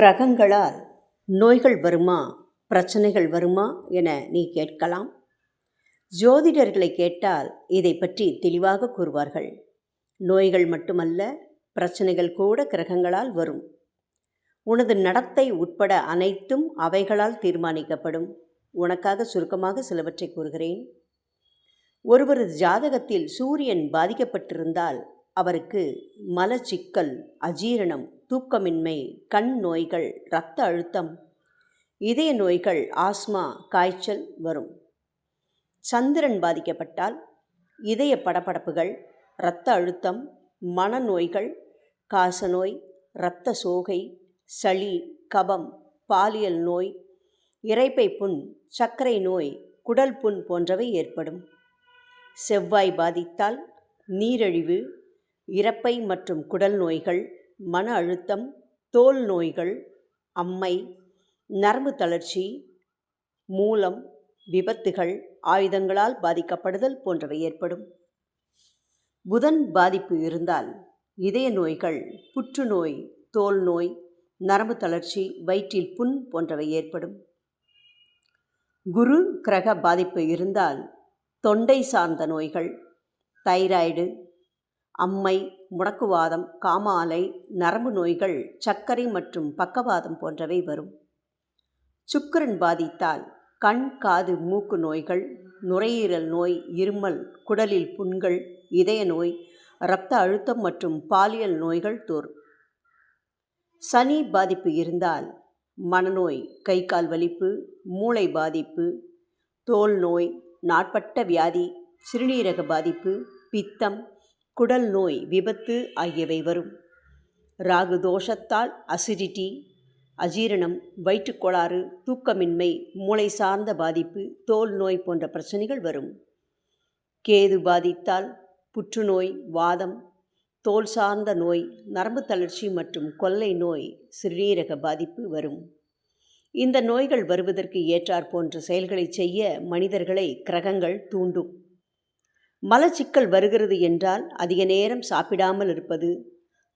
கிரகங்களால் நோய்கள் வருமா பிரச்சனைகள் வருமா என நீ கேட்கலாம். ஜோதிடர்களை கேட்டால் இதை பற்றி தெளிவாக கூறுவார்கள். நோய்கள் மட்டுமல்ல பிரச்சனைகள் கூட கிரகங்களால் வரும். உனது நடத்தை உட்பட அனைத்தும் அவைகளால் தீர்மானிக்கப்படும். உனக்காக சுருக்கமாக சிலவற்றை கூறுகிறேன். ஒருவரது ஜாதகத்தில் சூரியன் பாதிக்கப்பட்டிருந்தால் அவருக்கு மலச்சிக்கல் அஜீரணம் தூக்கமின்மை கண் நோய்கள் இரத்த அழுத்தம் இதய நோய்கள் ஆஸ்மா காய்ச்சல் வரும். சந்திரன் பாதிக்கப்பட்டால் இதய படபடப்புகள் இரத்த அழுத்தம் மனநோய்கள் காசநோய் இரத்த சோகை சளி கபம் பாலியல் நோய் இறைப்பை புண் சர்க்கரை நோய் குடல் புண் போன்றவை ஏற்படும். செவ்வாய் பாதித்தால் நீரிழிவு இறப்பை மற்றும் குடல் நோய்கள் மன அழுத்தம் தோல் நோய்கள் அம்மை நரம்பு தளர்ச்சி மூலம் விபத்துகள் ஆயுதங்களால் பாதிக்கப்படுதல் போன்றவை ஏற்படும். புதன் பாதிப்பு இருந்தால் இதய நோய்கள் புற்றுநோய் தோல் நோய் நரம்பு தளர்ச்சி வயிற்றில் புண் போன்றவை ஏற்படும். குரு கிரக பாதிப்பு இருந்தால் தொண்டை சார்ந்த நோய்கள் தைராய்டு அம்மை முடக்குவாதம் காமாலை நரம்பு நோய்கள் சர்க்கரை மற்றும் பக்கவாதம் போன்றவை வரும். சுக்கிரன் பாதித்தால் கண் காது மூக்கு நோய்கள் நுரையீரல் நோய் இருமல் குடலில் புண்கள் இதய நோய் இரத்த அழுத்தம் மற்றும் பாலியல் நோய்கள் தோறும் சனி பாதிப்பு இருந்தால் மனநோய் கை கால் வலிப்பு மூளை பாதிப்பு தோல் நோய் நாட்பட்ட வியாதி சிறுநீரக பாதிப்பு பித்தம் குடல் நோய் விபத்து ஆகியவை வரும். ராகு தோஷத்தால் அசிடிட்டி அஜீரணம் வயிற்றுக்கோளாறு தூக்கமின்மை மூளை சார்ந்த பாதிப்பு தோல் நோய் போன்ற பிரச்சனைகள் வரும். கேது பாதித்தால் புற்றுநோய் வாதம் தோல் சார்ந்த நோய் நரம்பு தளர்ச்சி மற்றும் கொள்ளை நோய் சிறுநீரக பாதிப்பு வரும். இந்த நோய்கள் வருவதற்கு ஏற்றாற் போன்ற செயல்களை செய்ய மனிதர்களை கிரகங்கள் தூண்டும். மலச்சிக்கல் வருகிறது என்றால் அதிக நேரம் சாப்பிடாமல் இருப்பது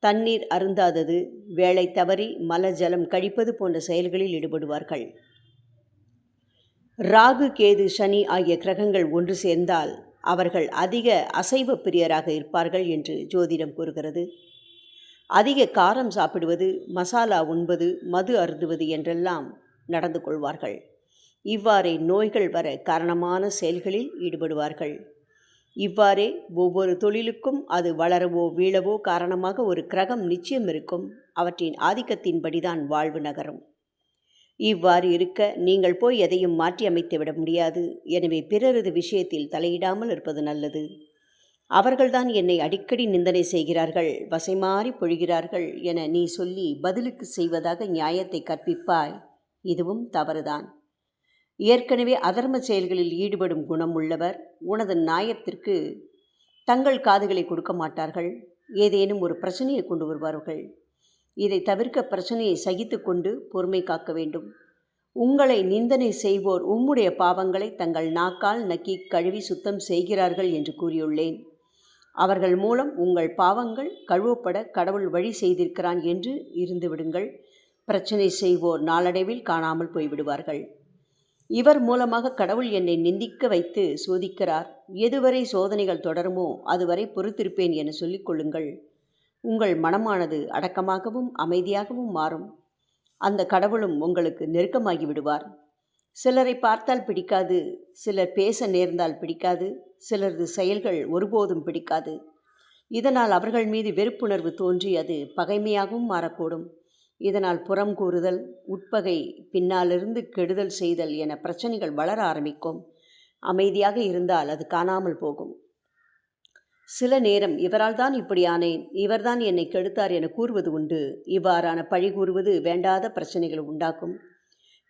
தண்ணீர் அருந்தாதது வேலை தவறி மல ஜலம் கழிப்பது போன்ற செயல்களில் ஈடுபடுவார்கள். ராகு கேது சனி ஆகிய கிரகங்கள் ஒன்று சேர்ந்தால் அவர்கள் அதிக அசைவ பிரியராக இருப்பார்கள் என்று ஜோதிடம் கூறுகிறது. அதிக காரம் சாப்பிடுவது மசாலா உண்பது மது அருந்துவது என்றெல்லாம் நடந்து கொள்வார்கள். இவ்வாறே நோய்கள் வர காரணமான செயல்களில் ஈடுபடுவார்கள். இவ்வாறே ஒவ்வொரு தொழிலுக்கும் அது வளரவோ வீழவோ காரணமாக ஒரு கிரகம் நிச்சயம் இருக்கும். அவற்றின் ஆதிக்கத்தின்படிதான் வாழ்வு நகரும். இவ்வாறு இருக்க நீங்கள் போய் எதையும் மாற்றி அமைத்து விட முடியாது. எனவே பிறரது விஷயத்தில் தலையிடாமல் இருப்பது நல்லது. அவர்கள்தான் என்னை அடிக்கடி நிந்தனை செய்கிறார்கள் வசைமாறி பொழிகிறார்கள் என நீ சொல்லி பதிலுக்கு செய்வதாக நியாயத்தை கற்பிப்பாய். இதுவும் தவறுதான். ஏற்கனவே அதர்ம செயல்களில் ஈடுபடும் குணம் உள்ளவர் உனது நியாயத்திற்கு தங்கள் காதுகளை கொடுக்க மாட்டார்கள். ஏதேனும் ஒரு பிரச்சனையை கொண்டு வருவார்கள். இதை தவிர்க்க பிரச்சனையை சகித்து கொண்டு பொறுமை காக்க வேண்டும். உங்களை நிந்தனை செய்வோர் உம்முடைய பாவங்களை தங்கள் நாக்கால் நக்கி கழுவி சுத்தம் செய்கிறார்கள் என்று கூறியுள்ளேன். அவர்கள் மூலம் உங்கள் பாவங்கள் கழுவப்பட கடவுள் வழி செய்திருக்கிறான் என்று இருந்து விடுங்கள் பிரச்சனை செய்வோர் நாளடைவில் காணாமல் போய்விடுவார்கள். இவர் மூலமாக கடவுள் என்னை நிந்திக்க வைத்து சோதிக்கிறார். எதுவரை சோதனைகள் தொடருமோ அதுவரை பொறுத்திருப்பேன் என சொல்லிக் கொள்ளுங்கள். உங்கள் மனமானது அடக்கமாகவும் அமைதியாகவும் மாறும். அந்த கடவுளும் உங்களுக்கு நெருக்கமாகி விடுவார். சிலரை பார்த்தால் பிடிக்காது சிலர் பேச நேர்ந்தால் பிடிக்காது சிலரது செயல்கள் ஒருபோதும் பிடிக்காது. இதனால் அவர்கள் மீது வெறுப்புணர்வு தோன்றி அது பகைமையாகவும் மாறக்கூடும். இதனால் புறம் கூறுதல் உட்பகை பின்னாலிருந்து கெடுதல் செய்தல் என பிரச்சனைகள் வளர ஆரம்பிக்கும். அமைதியாக இருந்தால் அது காணாமல் போகும். சில நேரம் இவரால் தான் இப்படி ஆனேன் இவர்தான் என்னை கெடுத்தார் என கூறுவது உண்டு. இவ்வாறான பழி கூறுவது வேண்டாத பிரச்சனைகள் உண்டாக்கும்.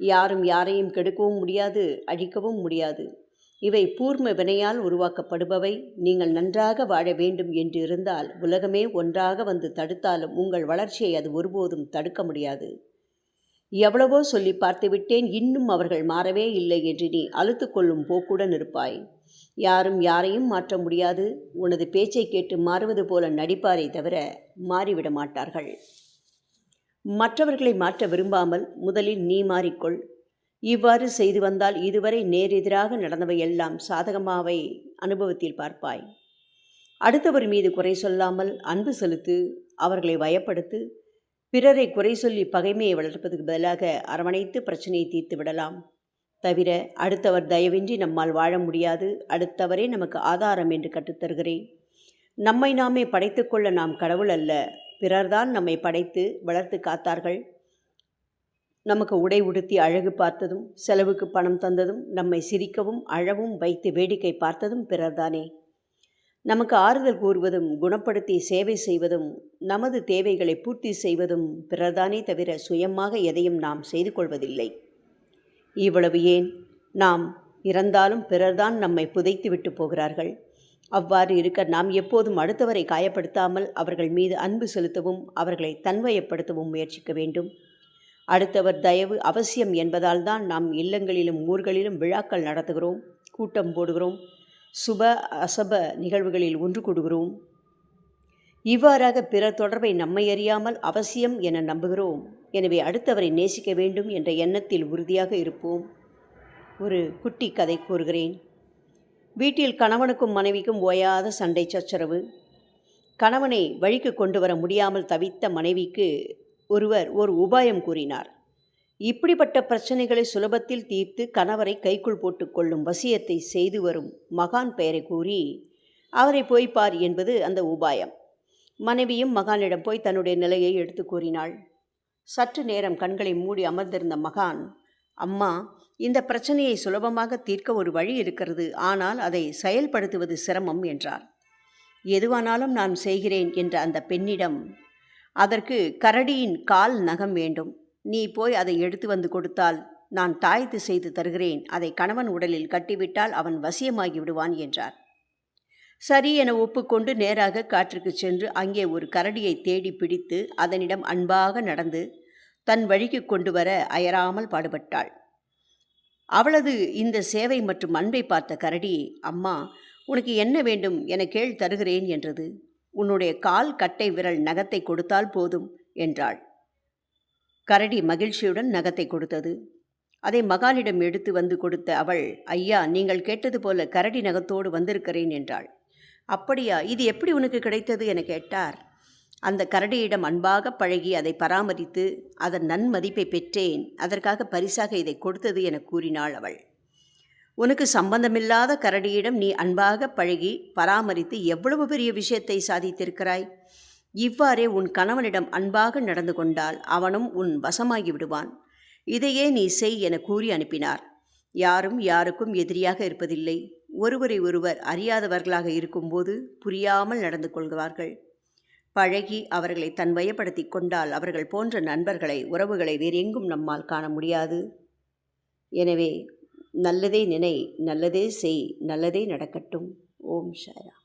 யாரும் யாரையும் கெடுக்கவும் முடியாது அழிக்கவும் முடியாது. இவை பூர்ம வினையால் உருவாக்கப்படுபவை. நீங்கள் நன்றாக வாழ வேண்டும் என்று இருந்தால் உலகமே ஒன்றாக வந்து தடுத்தாலும் உங்கள் வளர்ச்சியை அது ஒருபோதும் தடுக்க முடியாது. எவ்வளவோ சொல்லி பார்த்துவிட்டேன் இன்னும் அவர்கள் மாறவே இல்லை என்று நீ அழுத்து கொள்ளும் போக்குடன் இருப்பாய். யாரும் யாரையும் மாற்ற முடியாது. உனது பேச்சை கேட்டு மாறுவது போல நடிப்பாரே தவிர மாறிவிட மாட்டார்கள். மற்றவர்களை மாற்ற விரும்பாமல் முதலில் நீ மாறிக்கொள். இவ்வாறு செய்து வந்தால் இதுவரை நேரெதிராக நடந்தவை எல்லாம் சாதகமாவை அனுபவத்தில் பார்ப்பாய். அடுத்தவர் மீது குறை சொல்லாமல் அன்பு செலுத்து அவர்களை வயப்படுத்து பிறரை குறை சொல்லி பகைமையை வளர்ப்பதற்கு பதிலாக அரவணைத்து பிரச்சனையை தீர்த்து விடலாம். தவிர அடுத்தவர் தயவின்றி நம்மால் வாழ முடியாது. அடுத்தவரே நமக்கு ஆதாரம் என்று கற்றுத்தருகிறேன் நம்மை நாமே படைத்துக்கொள்ள நாம் கடவுள் அல்ல. பிறர்தான் நம்மை படைத்து வளர்த்து காத்தார்கள். நமக்கு உடை உடுத்தி அழகு பார்த்ததும் செலவுக்கு பணம் தந்ததும் நம்மை சிரிக்கவும் அழவும் வைத்து வேடிக்கை பார்த்ததும் பிறர்தானே. நமக்கு ஆறுதல் கூறுவதும் குணப்படுத்தி சேவை செய்வதும் நமது தேவைகளை பூர்த்தி செய்வதும் பிறர்தானே தவிர சுயமாக எதையும் நாம் செய்து கொள்வதில்லை. இவ்வளவு ஏன்? நாம் இறந்தாலும் பிறர்தான் நம்மை புதைத்து விட்டு போகிறார்கள். அவ்வாறு இருக்க நாம் எப்போதும் அடுத்தவரை காயப்படுத்தாமல் அவர்கள் மீது அன்பு செலுத்தவும் அவர்களை தன்வயப்படுத்தவும் முயற்சிக்க வேண்டும். அடுத்தவர் தயவு அவசியம் என்பதால் தான் நாம் இல்லங்களிலும் ஊர்களிலும் விழாக்கள் நடத்துகிறோம் கூட்டம் போடுகிறோம் சுப அசப நிகழ்வுகளில் ஒன்று கூடுகிறோம். இவ்வாறாக பிறர் தொடர்பை நம்மை அறியாமல் அவசியம் என நம்புகிறோம். எனவே அடுத்தவரை நேசிக்க வேண்டும் என்ற எண்ணத்தில் உறுதியாக இருப்போம். ஒரு குட்டி கதை கூறுகிறேன். வீட்டில் கணவனுக்கும் மனைவிக்கும் ஓயாத சண்டை சச்சரவு. கணவனை வழிக்கு கொண்டு வர முடியாமல் தவித்த மனைவிக்கு ஒருவர் ஒரு உபாயம் கூறினார். இப்படிப்பட்ட பிரச்சனைகளை சுலபத்தில் தீர்த்து கணவரை கைக்குள் போட்டுக்கொள்ளும் வசியத்தை செய்து வரும் மகான் பெயரை கூறி அவரை போய் பார் என்பது அந்த உபாயம். மனைவியும் மகானிடம் போய் தன்னுடைய நிலையை எடுத்து கூறினாள். சற்று நேரம் கண்களை மூடி அமர்ந்திருந்த மகான் அம்மா இந்த பிரச்சனையை சுலபமாக தீர்க்க ஒரு வழி இருக்கிறது ஆனால் அதை செயல்படுத்துவது சிரமம் என்றார். எதுவானாலும் நான் செய்கிறேன் என்ற அந்த பெண்ணிடம் அதற்கு கரடியின் கால் நகம் வேண்டும். நீ போய் அதை எடுத்து வந்து கொடுத்தால் நான் தாய்த்து செய்து தருகிறேன். அதை கணவன் உடலில் கட்டிவிட்டால் அவன் வசியமாகி விடுவான் என்றார். சரி என ஒப்புக்கொண்டு நேராக காற்றுக்கு சென்று அங்கே ஒரு கரடியை தேடி பிடித்து அதனிடம் அன்பாக நடந்து தன் வழிக்கு கொண்டு வர அயராமல் பாடுபட்டாள். அவளது இந்த சேவை மற்றும் அன்பை பார்த்த கரடி அம்மா உனக்கு என்ன வேண்டும் என கேள் தருகிறேன் என்றது. உன்னுடைய கால் கட்டை விரல் நகத்தை கொடுத்தால் போதும் என்றாள். கரடி மகிழ்ச்சியுடன் நகத்தை கொடுத்தது. அதை மகானிடம் எடுத்து வந்து கொடுத்த அவள் ஐயா நீங்கள் கேட்டது போல கரடி நகத்தோடு வந்திருக்கிறேன் என்றாள். அப்படியா? இது எப்படி உனக்கு கிடைத்தது? என கேட்டார். அந்த கரடியிடம் அன்பாக பழகி அதை பராமரித்து அதன் நன்மதிப்பை பெற்றேன் அதற்காக பரிசாக இதை கொடுத்தது என கூறினாள் அவள். உனக்கு சம்பந்தமில்லாத கரடியிடம் நீ அன்பாக பழகி பராமரித்து எவ்வளவு பெரிய விஷயத்தை சாதித்திருக்கிறாய்? இவ்வாறே உன் கணவனிடம் அன்பாக நடந்து கொண்டால் அவனும் உன் வசமாகி விடுவான். இதையே நீ செய் என கூறி அனுப்பினார். யாரும் யாருக்கும் எதிரியாக இருப்பதில்லை. ஒருவரை ஒருவர் அறியாதவர்களாக இருக்கும்போது புரியாமல் நடந்து கொள்கிறார்கள் பழகி அவர்களை தன்வயப்படுத்தி கொண்டால் அவர்கள் போன்ற நண்பர்களை உறவுகளை வேறெங்கும் நம்மால் காண முடியாது. எனவே நல்லதே நினை நல்லதே செய் நல்லதே நடக்கட்டும். ஓம் ஷாரா.